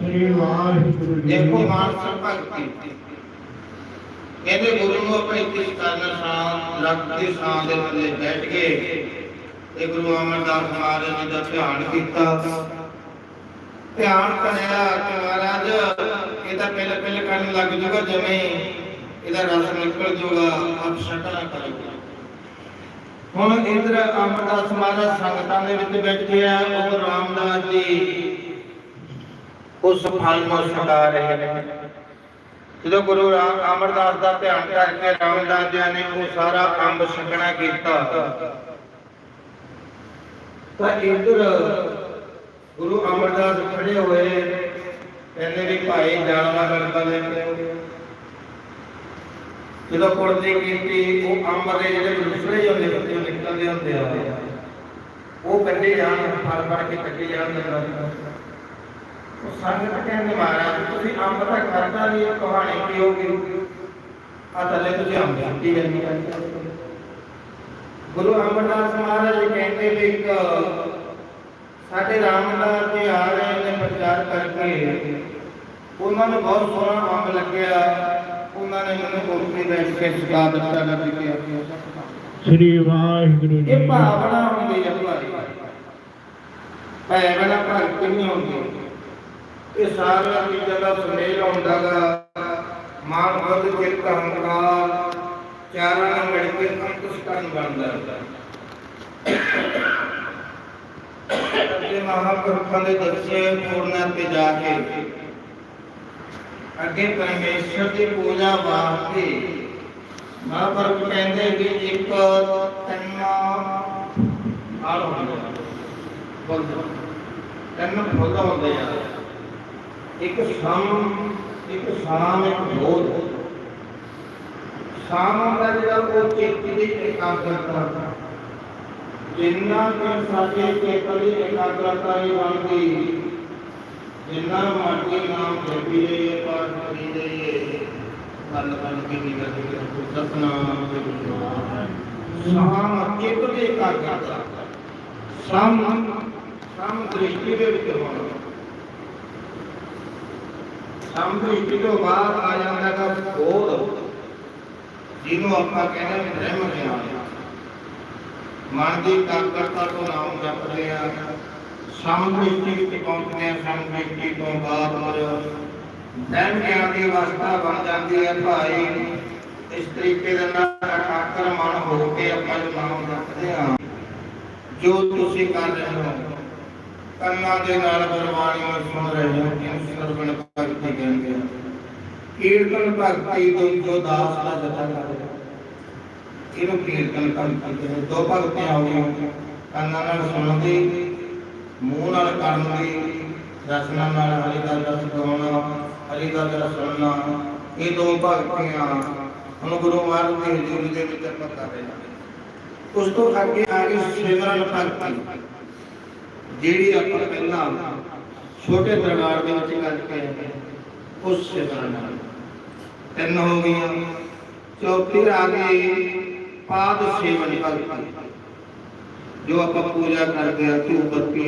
ਸ੍ਰੀ ਵਾਹਿਗੁਰੂ ਜੀ ਦੇਖੋ ਮਾਨਸ ਭਗਤੀ। ਕਹਿੰਦੇ ਗੁਰੂ ਨੂੰ ਆਪਣੇ ਕਿਸ ਕਰਨ ਸਾਂ ਲੱਗ ਦੇ ਸਾਂ ਦੇ ਥੱਲੇ ਬੈਠ ਕੇ ਇਹ ਗੁਰੂ ਅਮਰਦਾਸ ਮਹਾਰਾਜ ਜੀ ਦਾ ਧਿਆਨ ਕੀਤਾ। ਧਿਆਨ ਕਰਿਆ ਕਿ ਮਹਾਰਾਜ ਇਹ ਤਾਂ ਪਹਿਲੇ ਪਹਿਲੇ ਕਰਨ ਲੱਗ ਜੂਗਾ ਜਿਵੇਂ ਇਹਦਾ ਰਸ ਨਿਕਲ ਜੂਗਾ ਆਪ ਸ਼ਕਲਾ ਕਰੇਗਾ ਹੁਣ ਇੰਦਰ ਅਮਰਦਾਸ ਮਹਾਰਾਜ ਸੰਗਤਾਂ ਦੇ ਵਿੱਚ ਬੈਠੇ ਆ ਉਹ ਰਾਮਦਾਸ ਜੀ। ਉਸ ਫਲ ਨੂੰ ਛਕਾ ਰਹੇ ਨੇ ਜਦੋਂ ਗੁਰੂ ਰਾਮ ਅਮਰਦਾਸ ਦਾ ਧਿਆਨ ਕਰਕੇ ਰਾਮਦਾਸ ਜੀ ਨੇ ਉਹ ਸਾਰਾ ਅੰਬ ਛਕਣਾ ਕੀਤਾ ਤਾਂ ਇੰਦਰ ਗੁਰੂ ਅਮਰਦਾਸ ਖੜੇ ਹੋਏ ਕਹਿੰਦੇ ਵੀ ਭਾਈ ਜਾਨਵਾ ਲੜਕਾ ਲੈ ਕੇ ਆਓ। ਜਦੋਂ ਕੁੜਦੀ ਕੀਤੀ ਉਹ ਅੰਬ ਦੇ ਜਿਹੜੇ ਦੂਸਰੇ ਹੁੰਦੇ ਹੁੰਦੇ ਉਹ ਨਿਕਲਦੇ ਹੁੰਦੇ ਆ ਉਹ ਕੱਢੇ ਜਾਣ ਫੜ ਫੜ ਕੇ ਕੱਢੇ ਜਾਣ ਦਾ ਉਹ ਸੰਗਤ ਕਹਿੰਦੇ ਮਹਾਰਾਜ ਤੁਸੀਂ ਅੰਬ ਦਾ ਕਰਦਾ ਨਹੀਂ ਇਹ ਕਹਾਣੀ ਕੀ ਹੋਗੀ ਆ ਥੱਲੇ ਤੁਸੀਂ ਅੰਬ ਛੁੱਟੀ ਕਰਨੀ? ਗੁਰੂ ਅਮਰਦਾਸ ਮਹਾਰਾਜ ਕਹਿੰਦੇ ਵੀ ਇੱਕ ਸਾਡੇ ਰਾਮਦਾਸ ਜੀ ਆ ਰਹੇ ਨੇ ਪ੍ਰਚਾਰ ਕਰਕੇ। ਉਹਨਾਂ ਨੂੰ ਬਹੁਤ ਸੋਹਣਾ ਅੰਬ ਲੱਗਿਆ। ਉਹਨਾਂ ਨੇ ਮੈਨੂੰ ਕੋਠੀ ਬੈਠ ਕੇ ਸਿਖਾ ਦਿੱਤਾ ਲੱਗ ਕੇ ਸ੍ਰੀ ਵਾਹਿਗੁਰੂ ਜੀ ਇਹ ਭਾਵਨਾ ਹੁੰਦੀ ਹੈ ਭਾਈ। ਭਾਵਨਾ ਭਗਤੀ ਨਹੀਂ ਹੁੰਦੀ ਇਹ ਸਾਰੀਆਂ ਚੀਜ਼ਾਂ ਦਾ ਸੁਮੇਲ ਹੁੰਦਾਗਾ ਮਾਨ ਬੁੱਧ ਚਿੱਤ ਹੰਕਾਰ ਚਾਰਾਂ ਨਾਲ ਮਿਲ ਕੇ ਅੰਕੁਸ਼ ਕਰਨ ਬਣਦਾ ਹੈ ਤੇ ਮਹਾਂਪੁਰਖਾਂ ਦੇ ਦਰਸੇ ਪੂਰਨਾਂ ਤੇ ਜਾ ਕੇ ਅੱਗੇ ਪਰਮੇਸ਼ਰ ਦੀ ਪੂਜਾ ਵਾਸਤੇ ਮਹਾਂਪੁਰਖ ਕਹਿੰਦੇ ਵੀ ਇੱਕ ਤੰਨਾ ਆਲ ਹੁੰਦਾ ਬੋਲ ਤੰਨ ਫੁੱਲ ਹੁੰਦੇ ਆ ਇੱਕ ਸਮ ਇੱਕ ਸਾਮ ਇੱਕ ਬੋਧ ਸਾਮ ਦਾ ਜਿਹੜਾ ਉਹ ਚਿੱਤ ਦੀ ਇਕਾਗਰਤਾ ਜਿੰਨਾ ਕਿ ਸਾਡੇ ਚਿੱਤ ਦੀ ਇਕਾਗਰਤਾ ਹੀ ਬਣਦੀ ਜਿੰਨਾ ਮਾਟੀ ਨਾਮ ਜਪੀ ਲਈਏ ਪਾਠ ਕਰੀ ਲਈਏ ਗੱਲ ਬਣ ਕੇ ਨਿਕਲ ਕੇ ਸਤਨਾਮ ਸਾਮ ਚਿੱਤ ਦੀ ਇਕਾਗਰਤਾ ਸਾਮ ਸਾਮ ਦ੍ਰਿਸ਼ਟੀ ਦੇ ਵਿੱਚ ਹੋਣਾ ਸੰਪ੍ਰੀਤੀ ਤੋਂ ਬਾਅਦ ਆ ਜਾਂਦਾ ਦਾ ਬੋਧ ਜਿਹਨੂੰ ਆਪਾਂ ਕਹਿੰਦੇ ਨੇ ਬ੍ਰਹਮ ਗਿਆਨ। ਮਨ ਦੀ ਕਾਕਰਤਾ ਤੋਂ ਨਾਮ ਜਪਦੇ ਆ ਸੰਪ੍ਰੀਤੀ ਵਿੱਚ ਪਹੁੰਚਦੇ ਆ ਸੰਪ੍ਰੀਤੀ ਤੋਂ ਬਾਅਦ ਬ੍ਰਹਮ ਗਿਆਨ ਦੀ ਅਵਸਥਾ ਬਣ ਜਾਂਦੀ ਹੈ ਭਾਈ। ਇਸ ਤਰੀਕੇ ਦੇ ਨਾਲ ਅਟਾਕਰ ਮਨ ਹੋ ਕੇ ਆਪਾਂ ਜੋ ਨਾਮ ਜਪਦੇ ਆ ਜੋ ਤੁਸੀਂ ਕਰ ਰਹੇ ਹੋ। ਕੰਨਾਂ ਦੇ ਨਾਲ ਗੁਰਬਾਣੀ ਨੂੰ ਸੁਣ ਰਹੇ ਹੋ, ਜਿਨ ਸਰਵਣ ਭਗਤੀ ਕਹਿੰਦੇ ਆ। ਕੀਰਤਨ ਭਗਤੀ ਤੋਂ ਜੋ ਦਾਸ ਦਾ ਜਤਾ ਕਰਦੇ ਇਹਨੂੰ ਕੀਰਤਨ ਭਗਤੀ ਕਹਿੰਦੇ ਦੋ ਭਗਤੀਆਂ ਹੋ ਗਈਆਂ, ਕੰਨਾਂ ਨਾਲ ਸੁਣਨ ਦੀ, ਮੂੰਹ ਨਾਲ ਕਰਨ ਦੀ ਰਸਨਾ ਨਾਲ ਹਰੀ ਦਾ ਰਸ ਗਾਉਣਾ ਹਰੀ ਦਾ ਰਸ ਸੁਣਨਾ, ਇਹ ਦੋ ਭਗਤੀਆਂ ਹੁਣ ਗੁਰੂ ਮਹਾਰਾਜ ਦੀ ਹਜ਼ੂਰੀ ਦੇ ਵਿੱਚ ਆਪਾਂ ਕਰ ਰਹੇ ਹਾਂ। ਉਸ ਤੋਂ ਅੱਗੇ ਆ ਗਈ ਸਿਮਰਨ ਭਗਤੀ। ਜਿਹੜੀ ਆਪਾਂ ਪਹਿਲਾਂ ਛੋਟੇ ਦਰਬਾਰ ਦੇ ਵਿੱਚ ਗੱਲ ਕੇ ਉਸ ਸਿਮਰਨ ਨਾਲ। ਤਿੰਨ ਹੋ ਗਈਆਂ। ਚੌਥੀ ਆ ਗਈ ਪਾਦ ਸੇਵਨ ਭਗਤੀ। ਜੋ ਆਪਾਂ ਪੂਜਾ ਕਰਦੇ ਆ ਧੂਪ ਬੱਤੀ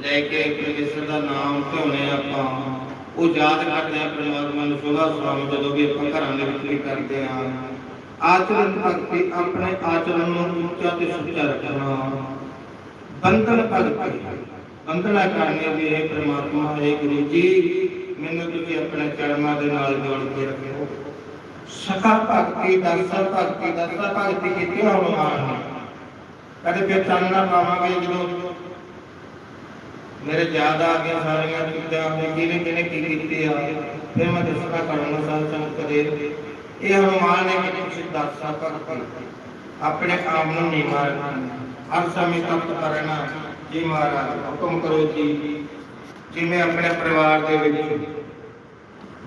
ਲੈ ਕੇ ਪਰਮੇਸ਼ਰ ਦਾ ਨਾਮ ਧਿਆਉਣੇ ਆਪਾਂ। ਉਹ ਯਾਦ ਕਰਦੇ ਆ ਪ੍ਰਮਾਤਮਾ ਨੂੰ ਸੁਭਾ ਸ਼ਾਮ ਜਦੋਂ ਵੀ ਆਪਾਂ ਘਰਾਂ ਦੇ ਵਿੱਚ ਵੀ ਕਰਦੇ ਆ ਆਚਰਣ ਭਗਤੀ, ਆਪਣੇ ਆਚਰਣ ਨੂੰ ਉੱਚਾ ਤੇ ਸੁੱਚਾ ਰੱਖਣਾ। ਬੰਧਨ ਭਗਤੀ ਬੰਧਨਾ ਕਰਨੇ ਵੀ ਹੈ ਪ੍ਰਮਾਤਮਾ ਹੈ ਗੁਰੂ ਜੀ ਮੈਨੂੰ ਤੁਸੀਂ ਆਪਣੇ ਚਰਨਾਂ ਦੇ ਨਾਲ ਜੋੜ ਕੇ ਰੱਖਿਓ ਸਖਾ ਭਗਤੀ ਦਰਸਾ ਭਗਤੀ ਦਰਸਾ ਭਗਤੀ ਕੀਤੀ ਹਨੂਮਾਨ ਨੇ ਕਦੇ ਫਿਰ ਚਾਨਣਾ ਪਾਵਾਂਗੇ ਜਦੋਂ ਮੇਰੇ ਯਾਦ ਆ ਗਿਆ ਸਾਰੀਆਂ ਚੀਜ਼ਾਂ ਵੀ ਕਿਹਨੇ ਕਿਹਨੇ ਕੀ ਕੀਤੀ ਆ ਫਿਰ ਮੈਂ ਦੱਸਣਾ ਕਰੂੰਗਾ ਸਾਧ ਸੰਗਤ ਦੇ ਇਹ ਹਨੂਮਾਨ ਨੇ ਕਿ ਤੁਸੀਂ ਦਰਸਾ ਭਗਤੀ ਆਪਣੇ ਆਪ ਨੂੰ ਨਹੀਂ ਮਾਰਨਾ ਹਰ ਸਮੇਂ ਤਪਤ ਕਰਨਾ ਜੀ ਮਹਾਰਾਜ, ਹੁਕਮ ਕਰੋ ਜੀ। ਜਿਵੇਂ ਆਪਣੇ ਪਰਿਵਾਰ ਦੇ ਵਿੱਚ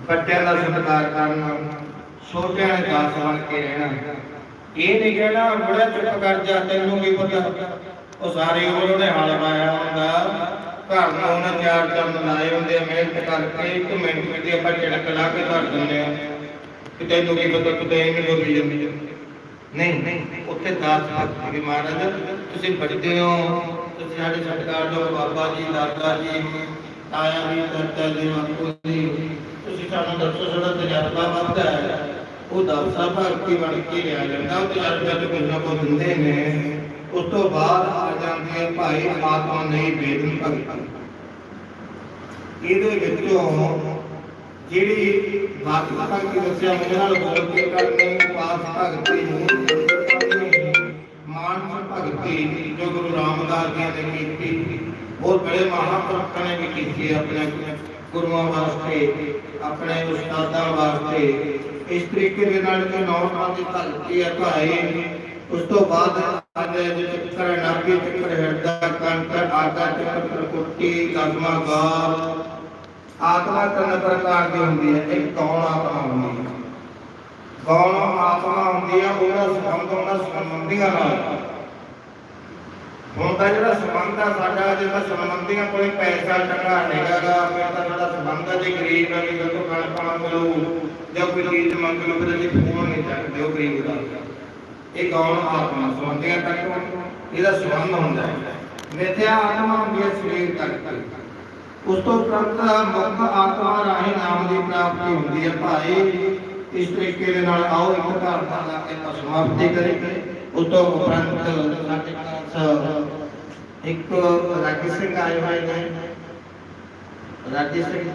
ਵੱਡਿਆਂ ਦਾ ਸਤਿਕਾਰ ਕਰਨਾ, ਛੋਟਿਆਂ ਦੇ ਦਾਸ ਬਣ ਕੇ ਰਹਿਣਾ, ਇਹ ਨਹੀਂ ਕਹਿਣਾ, ਬੜਾ ਚੁੱਪ ਕਰ ਜਾ, ਤੈਨੂੰ ਕੀ ਪਤਾ? ਉਹ ਸਾਰੇ ਉਮਰ ਉਹਨੇ ਹਲ ਪਾਇਆ ਹੁੰਦਾ। ਘਰ ਨੂੰ ਉਹਨੇ ਚਾਰ ਚੰਦ ਲਾਏ ਹੁੰਦੇ ਆ, ਮਿਹਨਤ ਕਰਕੇ ਇੱਕ ਮਿੰਟ ਦੀ ਆਪਾਂ ਝੜਕ ਲਾ ਕੇ ਧਰ ਦਿੰਦੇ ਆ। ਕਿ ਤੈਨੂੰ ਕੀ ਪਤਾ, ਕਿਤੇ ਐਵੇਂ ਬੋਲੀ ਜਾਂਦੀ ਨਹੀਂ ਉੱਥੇ ਦਾਸ ਭਗਤ ਜੀ ਮਹਾਰਾਜ ਤੁਸੀਂ ਵੱਡੇ ਹੋ, ਤੁਸੀਂ ਸਾਡੇ ਸਤਿਕਾਰ ਜੋ ਬਾਬਾ ਜੀ ਦਾਦਾ ਜੀ, ਤਾਇਆ ਜੀ ਚਾਚਾ ਜੀ ਬਾਪੂ ਜੀ, ਤੁਸੀਂ ਸਾਨੂੰ ਦੱਸੋ ਸਾਡਾ ਤਜਰਬਾ ਵੱਧਦਾ ਹੈ, ਉਹ ਦਾਸਾ ਭਗਤੀ ਬਣ ਕੇ ਲਿਆ ਜਾਂਦਾ, ਉਹ ਤਜਰਬਾ ਤੋਂ ਕੁਝ ਨਾ ਕੁਝ ਦਿੰਦੇ ਨੇ। ਉਸ ਤੋਂ ਬਾਅਦ ਆ ਜਾਂਦੇ ਆ ਭਾਈ ਆਤਮਾ ਨਹੀਂ ਵੇਦਨ ਭਗਤੀ। ਇਹਦੇ ਵਿੱਚੋਂ ਜਿਹੜੀ ਬਾਤ ਭਗਤੀ ਦੱਸਿਆ, ਮੇਰੇ ਨਾਲ ਬੋਲ ਕੇ ਕਰਨੀ ਪਾਸ ਭਗਤੀ ਨੂੰ ਮਾਨਸ ਭਗਤੀ ਜੋ ਗੁਰੂ ਰਾਮਦਾਸ ਜੀ ਨੇ ਕੀਤੀ ਬਹੁਤ ਬੜੇ ਮਹਾਂਪੁਰਖਾਂ ਨੇ ਵੀ ਕੀਤੀ ਹੈ ਆਪਣੇ ਗੁਰੂਆਂ ਵਾਸਤੇ ਆਪਣੇ ਉਸਤਾਦਾਂ ਵਾਸਤੇ ਇਸ ਤਰੀਕੇ ਦੇ ਨਾਲ ਜੋ ਨੌ ਤਰ੍ਹਾਂ ਦੀ ਭਗਤੀ ਹੈ ਭਾਈ ਉਸ ਤੋਂ ਬਾਅਦ ਆਦੇ ਜੋ ਚੱਕਰ ਨਾਭੀ ਚੱਕਰ ਹਿਰਦਾ ਕੰਕਰ ਆਗਾ ਚੱਕਰ ਪ੍ਰਕੁੱਟੀ ਕਦਮਾ ਗਾਰ ਆਤਮਾ ਤਿੰਨ ਪ੍ਰਕਾਰ ਦੀ ਹੁੰਦੀ ਹੈ ਇੱਕ ਕੌਣ ਆਤਮਾ ਹੁੰਦੀ ਹੈ ਕੌਣ ਆਤਮਾ ਹੁੰਦੀ ਹੈ ਉਹਦਾ ਸੰਬੰਧ ਉਹਨਾਂ ਸੰਬੰਧੀਆਂ ਨਾਲ। ਹੁਣ ਤਾਂ ਜਿਹੜਾ ਸੰਬੰਧ ਆ ਸਾਡਾ ਜਿਹੜਾ ਸੰਬੰਧੀਆਂ ਕੋਲੇ ਪੈਸਾ ਟਕਾ ਹੈਗਾਗਾ ਫਿਰ ਤਾਂ ਸਾਡਾ ਸੰਬੰਧ ਆ, ਜੇ ਗਰੀਬ ਨਾਲ ਵੀ ਤੋਂ ਕਣ ਪਾਣ ਮਿਲੂ, ਜਾਂ ਕੋਈ ਚੀਜ਼ ਮੰਗ ਲਓ ਫਿਰ ਅਸੀਂ ਫੋਨ ਨਹੀਂ ਚੱਕਦੇ ਉਹ ਗਰੀਬ ਦਾ। ਇਹ ਕੌਣ ਆਤਮਾ, ਸੰਬੰਧੀਆਂ ਤੱਕ ਇਹਦਾ ਸੰਬੰਧ ਹੁੰਦਾ ਹੈ। ਮਿਥਿਆ ਆਤਮਾ ਹੁੰਦੀ ਹੈ ਸਰੀਰ ਤੱਕ। ਉਸ ਤੋਂ ਉਪਰੰਤ ਮੁੱਖ ਆਤਮਾ ਰਾਹੀਂ ਨਾਮ ਦੀ ਪ੍ਰਾਪਤੀ ਹੁੰਦੀ ਹੈ ਭਾਈ। ਇਸ ਤਰੀਕੇ ਦੇ ਨਾਲ ਆਓ ਇੱਕ ਘਰ ਦਾ ਲਾ ਕੇ ਆਪਾਂ ਸਮਾਪਤੀ ਕਰੀਏ ਉਸ ਤੋਂ ਉਪਰੰਤ ਸਾਡੇ ਪਾਸ ਇੱਕ ਰਾਜੀ ਸਿੰਘ ਆਏ ਹੋਏ ਨੇ ਰਾਜੀ ਸਿੰਘ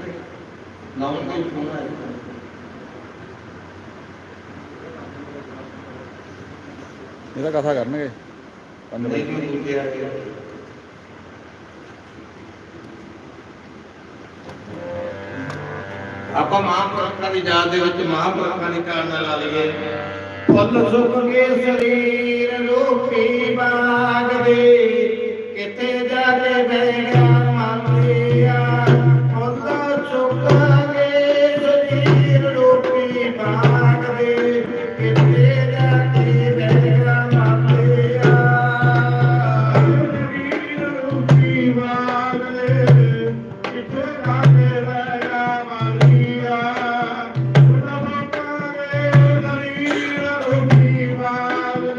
ਲਾਉਣ ਦੇ ਫੋਨ ਆਇਆ ਇਹਦਾ ਕਥਾ ਕਰਨਗੇ ਪੰਜ ਨਹੀਂ ਆਪਾਂ ਮਹਾਂਪੁਰਖਾਂ ਦੀ ਯਾਦ ਦੇ ਵਿੱਚ ਮਹਾਂਪੁਰਖਾਂ ਦੀ ਕਾਰਨਾ ਲਾ ਲਈਏ। ਫੁੱਲ ਸੁੱਕ ਕੇ ਸਰੀਰ ਰੂਪੀ ਬਾਗ ਦੇ, ਕਿਤੇ ਜਾ ਕੇ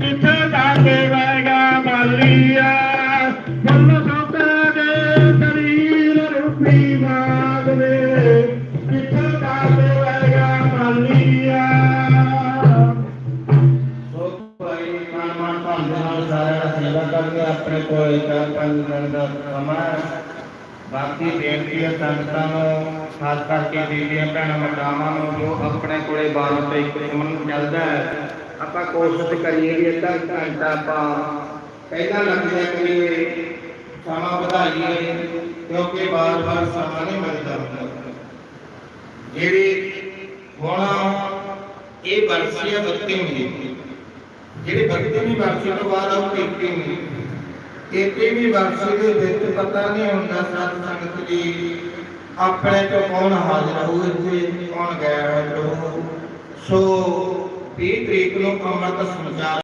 ਕਿੱਥੇ ਜਾਗੇ ਵੈਗਾ ਮਾਲੀਆ ਫੁੱਲ ਸੋਤਾ ਦੇ ਸਰੀਰ ਨਾਦ ਵੇ ਕਿਥੋਂ ਦਾ ਦੇਵੇਗਾ ਮਾਲੀਆ ਆਪਣੇ ਕੋਲ ਚਾਰ ਪੰਜ ਦਾ ਸਮਾਂ ਬਾਕੀ ਬੇਨਤੀ ਹੈ ਸੰਗਤਾਂ ਨੂੰ, ਖਾਸ ਕਰਕੇ ਬੀਬੀਆਂ ਭੈਣਾਂ, ਮਾਤਾਵਾਂ ਨੂੰ ਜੋ ਆਪਣੇ ਕੋਲੇ 12 ਤੋਂ 1 ਚੱਲਦਾ ਹੈ ਆਪਾਂ ਕੋਸ਼ਿਸ਼ ਕਰੀਏ ਵੀ ਅੱਧਾ ਕੁ ਘੰਟਾ ਆਪਾਂ ਪਹਿਲਾਂ ਲੱਗ ਜਾ ਕਰੀਏ ਸਮਾਂ ਵਧਾਈਏ ਕਿਉਂਕਿ ਬਾਰ-ਬਾਰ ਸਮਾਂ ਨਹੀਂ ਮਿਲਦਾ ਹੁੰਦਾ ਜਿਹੜੀ ਹੁਣ ਇਹ ਵਰਸੀਆ ਵਰਤੀ ਹੁੰਦੀ ਜਿਹੜੇ ਭਗਤੀ ਦੀ ਵਰਸੀ ਤੋਂ ਬਾਅਦ ਆਉ ਕੀਤੀ ਨਹੀਂ ਕੀਤੀ ਵੀ ਵਰਸੀ ਦੇ ਵਿੱਚ ਪਤਾ ਨਹੀਂ ਹੁੰਦਾ ਸਤ ਸੰਗਤ ਜੀ ਆਪਣੇ ਤੋਂ ਕੌਣ ਹਾਜ਼ਰ ਹੋਊ ਇੱਥੇ ਕੌਣ ਗਿਆ ਹੈ ਸੋ पेट तरीक का मर्द समाचार